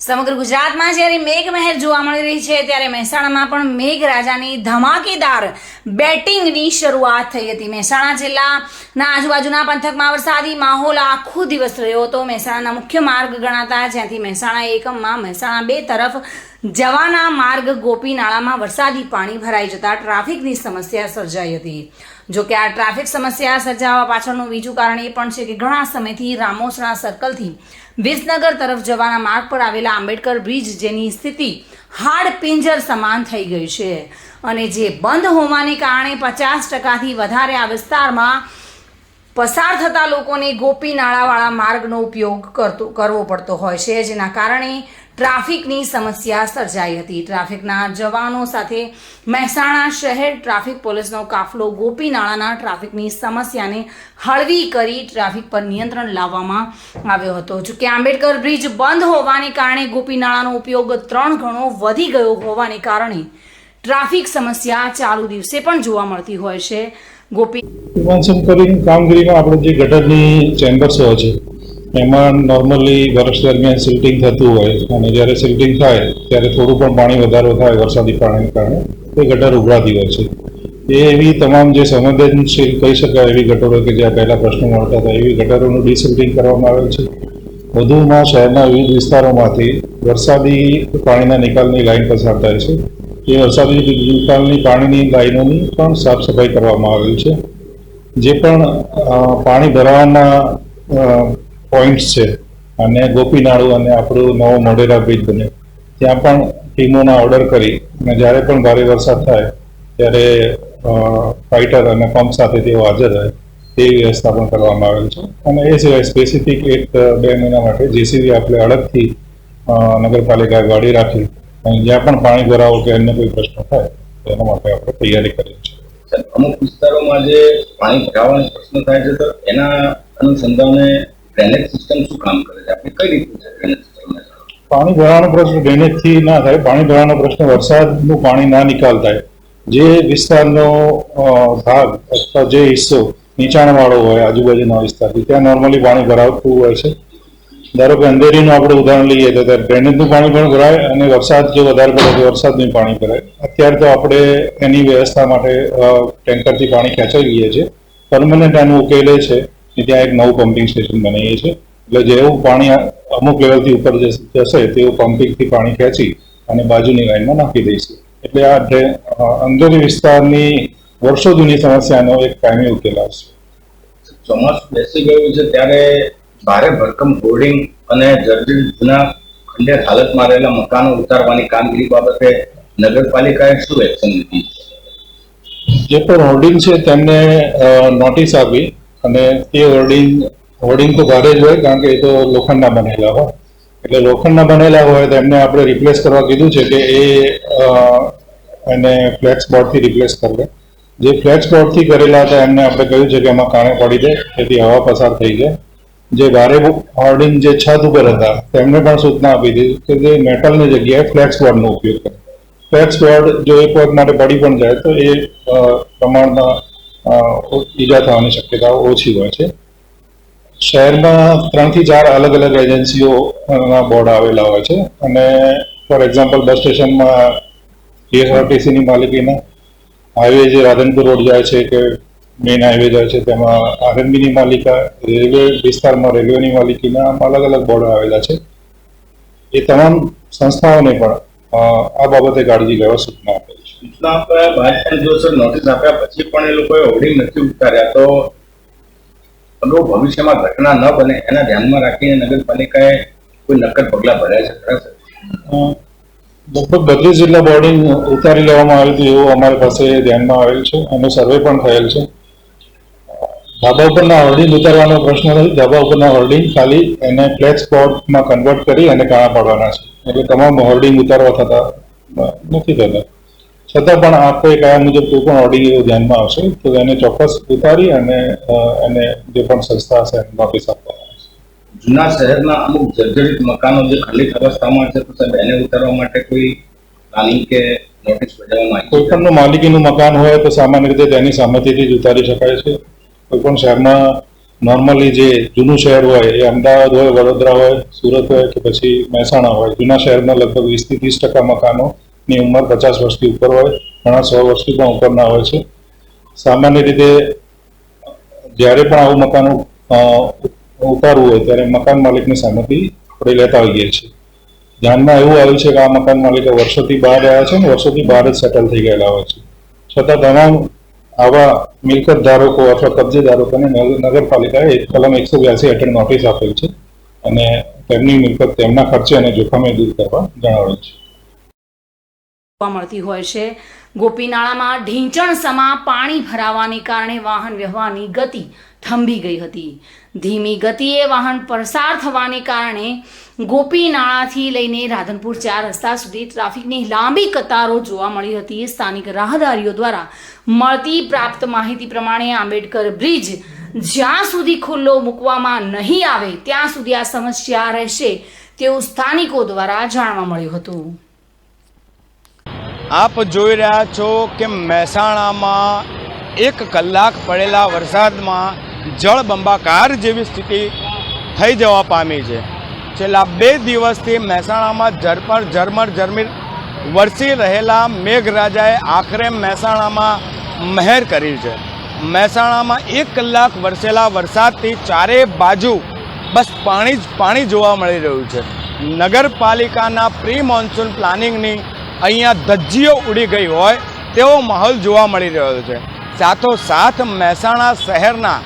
સમગ્ર ગુજરાતમાં જ્યારે મેઘ મહેર જોવા મળી રહી છે, ત્યારે મહેસાણામાં પણ મેઘરાજાની ધમાકેદાર બેટિંગની શરૂઆત થઈ હતી. મહેસાણા જિલ્લાના આજુબાજુના પંથકમાં વરસાદી માહોલ આખો દિવસ રહ્યો હતો. મહેસાણાના મુખ્ય માર્ગ ગણાતા જ્યાંથી મહેસાણા એકમમાં મહેસાણા બે તરફ જવાના માર્ગ ગોપી નાળામાં વરસાદી પાણી ભરાઈ જતા ટ્રાફિકની સમસ્યા સર્જાઈ હતી. જો કે આ ટ્રાફિક સમસ્યા સર્જાવા પાછળનું બીજું કારણ એ પણ છે કે ઘણા સમયથી રામોસણા સર્કલથી વિસનગર તરફ જવાના માર્ગ પર આવેલા આંબેડકર બ્રિજ જેની સ્થિતિ હાડ પિંજર સમાન થઈ ગઈ છે. અને જે બંધ હોવાને કારણે પચાસ ટકાથી વધારે આ વિસ્તારમાં પસાર થતા લોકોને ગોપી નાળાવાળા માર્ગનો ઉપયોગ કરતો કરવો પડતો હોય છે. જેના કારણે ટ્રાફિકની સમસ્યા સર્જાઈ હતી. ટ્રાફિકના જવાનો સાથે મહેસાણા શહેર ટ્રાફિક પોલીસનો કાફલો ગોપીનાળાના ટ્રાફિકની સમસ્યાને હળવી કરી ટ્રાફિક પર નિયંત્રણ લાવવામાં આવ્યો હતો. જોકે આંબેડકર બ્રિજ બંધ હોવાને કારણે ગોપીનાળાનો ઉપયોગ ત્રણ ગણો વધી ગયો હોવાને કારણે ટ્રાફિક સમસ્યા ચાલુ દિવસે પણ જોવા મળતી હોય છે. ગોપી કામગીરીમાં આપણે જે ગટરની ચેમ્બર્સ હોય છે એમાં નોર્મલી વર્ષ દરમિયાન સિલ્ટિંગ થતું હોય અને જ્યારે સિલ્ટિંગ થાય, ત્યારે થોડું પણ પાણી વધારો થાય વરસાદી પાણીને કારણે, તે ગટર ઉભરાતી હોય છે. એ એવી તમામ જે સંવેદનશીલ કહી શકાય એવી ગટરો કે જ્યાં પહેલાં પ્રશ્નો મળતા હતા એવી ગટરોનું ડિસિલ્ટિંગ કરવામાં આવે છે. વધુમાં શહેરના વિવિધ વિસ્તારોમાંથી વરસાદી પાણીના નિકાલની લાઈન પસાર થાય છે. એ વરસાદી નિકાલની પાણીની લાઈનોની પણ સાફ સફાઈ કરવામાં આવેલ છે. જે પણ પાણી ભરાવાના પોઈન્ટ્સ છે. અને ગોપીનાળુ અને આપણું નવો મોઢેરા બ્રિજ બને ત્યાં પણ ટીમોના ઓર્ડર કરી. અને જ્યારે પણ ભારે વરસાદ થાય, ત્યારે ફાઇટર અને પંપ સાથે તેઓ હાજર રહે. તેવી વ્યવસ્થા પણ કરવામાં આવેલ છે. અને એ સિવાય સ્પેસિફિક એક બે મહિના માટે જેસીબી આપણે અડગથી નગરપાલિકાએ ગાડી રાખી. અને જ્યાં પણ પાણી ભરાવો કે અન્ય કોઈ પ્રશ્ન થાય એના માટે આપણે તૈયારી કરી છીએ અમુક વિસ્તારોમાં જે પાણી ભરાવાનો પ્રશ્ન થાય છે તો એના અનુસંધાને ડ્રેનેજ સિસ્ટમ શું કામ કરે છે? આપણે કઈ રીતે ડ્રેનેજ સિસ્ટમને પાણી ભરાવાનો પ્રશ્ન ડ્રેનેજથી ના થાય. પાણી ભરાવાનો પ્રશ્ન વરસાદનું પાણી ના નિકાલ થાય. જે વિસ્તારનો ભાગ અથવા જે હિસ્સો નીચાણવાળો હોય, આજુબાજુના વિસ્તારથી, ત્યાં નોર્મલી પાણી ભરાવતું હોય છે. ધારો કે અંધેરીનું આપણે ઉદાહરણ લઈએ, તો ત્યારે ડ્રેનેજનું પાણી પણ ભરાય અને વરસાદ જો વધારે પડે તો વરસાદનું પાણી ભરાય. અત્યારે તો આપણે એની વ્યવસ્થા માટે ટેન્કરથી પાણી ખેંચાઈ લઈએ છીએ. પરમનન્ટ આનું ઉકેલે છે કે ત્યાં એક નવું પમ્પિંગ સ્ટેશન બનાવીએ છીએ એટલે જેવું પાણી અમુક લેવલથી ઉપર જશે જશે તેવું પમ્પિંગથી પાણી ખેંચી અને બાજુની લાઇનમાં નાખી દઈશું. એટલે આ અંદરની વિસ્તારની વર્ષો જૂની સમસ્યાનો એક કાયમી ઉકેલ આવશે. ચોમાસું બેસી ગયું છે ત્યારે ભારે ભરકમ હોર્ડિંગ અને જર્જરિત જૂના ખંડેર હાલતમાં રહેલા મકાનો ઉતારવાની કામગીરી બાબતે નગરપાલિકાએ શું એક્શન લીધી? જે પણ હોર્ડિંગ છે તેમને નોટિસ આપી. અને તે હોર્ડિંગ હોર્ડિંગ તો ભારે જ હોય કારણ કે એ તો લોખંડના બનેલા હોય. એટલે લોખંડના બનેલા હોય તો એમને આપણે રિપ્લેસ કરવા કીધું છે કે એ એને ફ્લેક્સ બોર્ડથી રિપ્લેસ કરવે જે ફ્લેક્સ બોર્ડથી કરેલા હતા એમને આપણે કહ્યું છે કે એમાં કાણે પડી દે તેથી હવા પસાર થઈ જાય. જે ભારે હોર્ડિંગ જે છત ઉપર હતા, તેમને પણ સૂચના આપી દીધી કે જે મેટલની જગ્યાએ ફ્લેક્સ બોર્ડનો ઉપયોગ કરે. ફ્લેક્સ બોર્ડ જો એક વખત માટે પડી પણ જાય તો એ પ્રમાણમાં ઈજા થવાની શક્યતાઓ ઓછી હોય છે. શહેરમાં ત્રણથી ચાર અલગ અલગ એજન્સીઓના બોર્ડ આવેલા હોય છે. અને, ફોર એક્ઝામ્પલ, બસ સ્ટેશનમાં પીએસઆરટીસીની માલિકીના હાઈવે જે રાધનપુર રોડ જાય છે કે મેઇન હાઈવે જાય છે, તેમાં આરએનબીની માલિકા, રેલવે વિસ્તારમાં રેલવેની માલિકીના અલગ અલગ બોર્ડ આવેલા છે. એ તમામ સંસ્થાઓને પણ આ બાબતે કાળજી લેવા સૂચના સૂચના આપ્યા બાદ પણ જો સર નોટિસ આપ્યા, પછી પણ એ લોકોએ હોર્ડિંગ નથી ઉતાર્યા, તો અગાઉ ભવિષ્યમાં ઘટના ન બને, એના ધ્યાનમાં રાખીને નગરપાલિકાએ કોઈ નક્કર પગલાં ભર્યા છે, ખરા સર? લગભગ બધી જિલ્લા બોર્ડિંગ ઉતારી લેવામાં આવી હતી એવું અમારી પાસે ધ્યાનમાં આવેલ છે અને સર્વે પણ થયેલ છે. ધાબા ઉપરના હોર્ડિંગ ઉતારવાનો પ્રશ્ન નથી, ધાબા ઉપરના હોર્ડિંગ ખાલી એને ફ્લેક્સ બોર્ડમાં કન્વર્ટ કરી અને કાણા પાડવાના છે. એટલે તમામ હોર્ડિંગ ઉતારવા થતા નથી થતા. છતાં પણ આપણે કયા મુજબ કોઈ પણ એવું ધ્યાનમાં આવશે તો એને ચોક્કસ ઉતારી અને એને જે પણ સંસ્થા હશે એને નોટિસ આપવામાં આવશે જૂના શહેરના અમુક જર્જરિત મકાનો જે ખાલી અવસ્થામાં છે તો સાહેબ એને ઉતારવા માટે કોઈ પ્લાનિંગ કે નોટિસ બજાવવામાં આવી કોઈ? પણનું માલિકીનું મકાન હોય તો સામાન્ય રીતે તેની સહમતિથી જ ઉતારી શકાય છે કોઈ પણ શહેરમાં નોર્મલી જે જૂનું શહેર હોય એ અમદાવાદ હોય વડોદરા હોય સુરત હોય કે પછી મહેસાણા હોય જૂના શહેરના લગભગ વીસથી ત્રીસ ટકા મકાનોની ઉંમર પચાસ વર્ષથી ઉપર હોય, ઘણા સો વર્ષથી પણ ઉપરના હોય છે. સામાન્ય રીતે જ્યારે પણ આવું મકાન ઉતારવું હોય, ત્યારે મકાન માલિકની સહમતિ આપણે લેતા હોઈએ છીએ. ધ્યાનમાં એવું આવ્યું છે કે આ મકાન માલિકો વર્ષોથી બહાર રહ્યા છે ને વર્ષોથી બહાર જ સેટલ થઈ ગયેલા હોય છે. છતાં તમામ આવા મિલકત ધારકો અથવા કબજેદારોને ધારકોને નગરપાલિકાએ એક કલમ એકસો બ્યાસી હેઠળ નોટિસ આપેલ છે અને તેમની મિલકત તેમના ખર્ચે અને જોખમે દૂર કરવા જણાવેલ છે. મળતી હોય છે. ગોપીનાળામાં ઢીંચણ સમા પાણી ભરાવાને કારણે વાહન વ્યવહારની ગતિ થંભી ગઈ હતી. ધીમી ગતિએ વાહન પસાર થવાને કારણે ગોપીનાળાથી લઈને રાધનપુર ચાર રસ્તા સુધી ટ્રાફિકની લાંબી કતારો જોવા મળી હતી. સ્થાનિક રાહદારીઓ દ્વારા મળતી પ્રાપ્ત માહિતી પ્રમાણે આંબેડકર બ્રિજ જ્યાં સુધી ખુલ્લો મૂકવામાં નહીં આવે, ત્યાં સુધી આ સમસ્યા રહેશે તેવું સ્થાનિકો દ્વારા જાણવા મળ્યું હતું. આપ જોઈ રહ્યા છો કે મહેસાણામાં એક કલાક પડેલા વરસાદમાં જળબંબાકાર જેવી સ્થિતિ થઈ જવા પામી છે. છેલ્લા બે દિવસથી મહેસાણામાં ઝરપર ઝરમર ઝરમીર વરસી રહેલા મેઘરાજાએ આખરે મહેસાણામાં મહેર કરી છે. મહેસાણામાં એક કલાક વરસેલા વરસાદથી ચારે બાજુ બસ પાણી જ પાણી જોવા મળી રહ્યું છે. નગરપાલિકાના પ્રી મોન્સૂન પ્લાનિંગની અહીંયા ધજ્જીઓ ઉડી ગઈ હોય તેવો માહોલ જોવા મળી રહ્યો છે. સાથોસાથ મહેસાણા શહેરના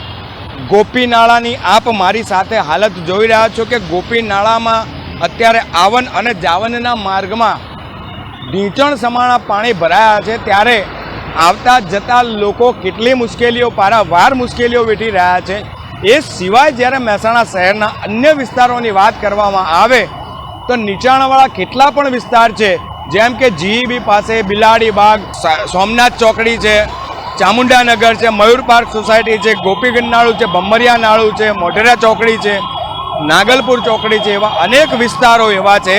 ગોપીનાળાની આપ મારી સાથે હાલત જોઈ રહ્યા છો કે ગોપીનાળામાં અત્યારે આવન અને જાવનના માર્ગમાં ઢીંચણ સમાણા પાણી ભરાયા છે. ત્યારે આવતા જતા લોકો કેટલી મુશ્કેલીઓ પારાવાર મુશ્કેલીઓ વેઠી રહ્યા છે. એ સિવાય જ્યારે મહેસાણા શહેરના અન્ય વિસ્તારોની વાત કરવામાં આવે તો નીચાણવાળા કેટલા પણ વિસ્તાર છે જેમ કે જીઈબી પાસે બિલાડી બાગ સોમનાથ ચોકડી છે ચામુંડાનગર છે, મયુર પાર્ક સોસાયટી છે ગોપીગંજ નાળું છે બમ્મરિયા નાળું છે, મોઢેરા ચોકડી છે, નાગલપુર ચોકડી છે, એવા અનેક વિસ્તારો એવા છે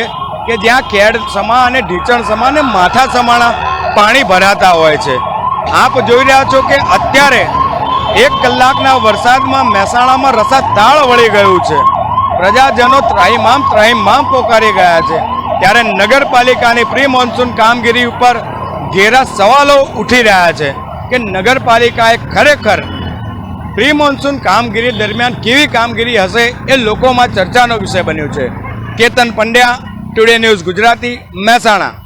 કે જ્યાં ખેડ સમા અને ઢીચણ સમા અને માથા સમાણા પાણી ભરાતા હોય છે. આપ જોઈ રહ્યા છો કે અત્યારે એક કલાકના વરસાદમાં મહેસાણામાં રસાતાળ વળી ગયું છે. પ્રજાજનો ત્રાહીમામ ત્રાહીમામ પોકારી ગયા છે. ત્યારે નગરપાલિકાની પ્રી મોન્સૂન કામગીરી ઉપર ઘેરા સવાલો ઉઠી રહ્યા છે કે નગરપાલિકાએ ખરેખર પ્રી મોન્સૂન કામગીરી દરમિયાન કેવી કામગીરી હશે એ લોકોમાં ચર્ચાનો વિષય બન્યો છે. Ketan Pandya today news Gujarati, Mehsana.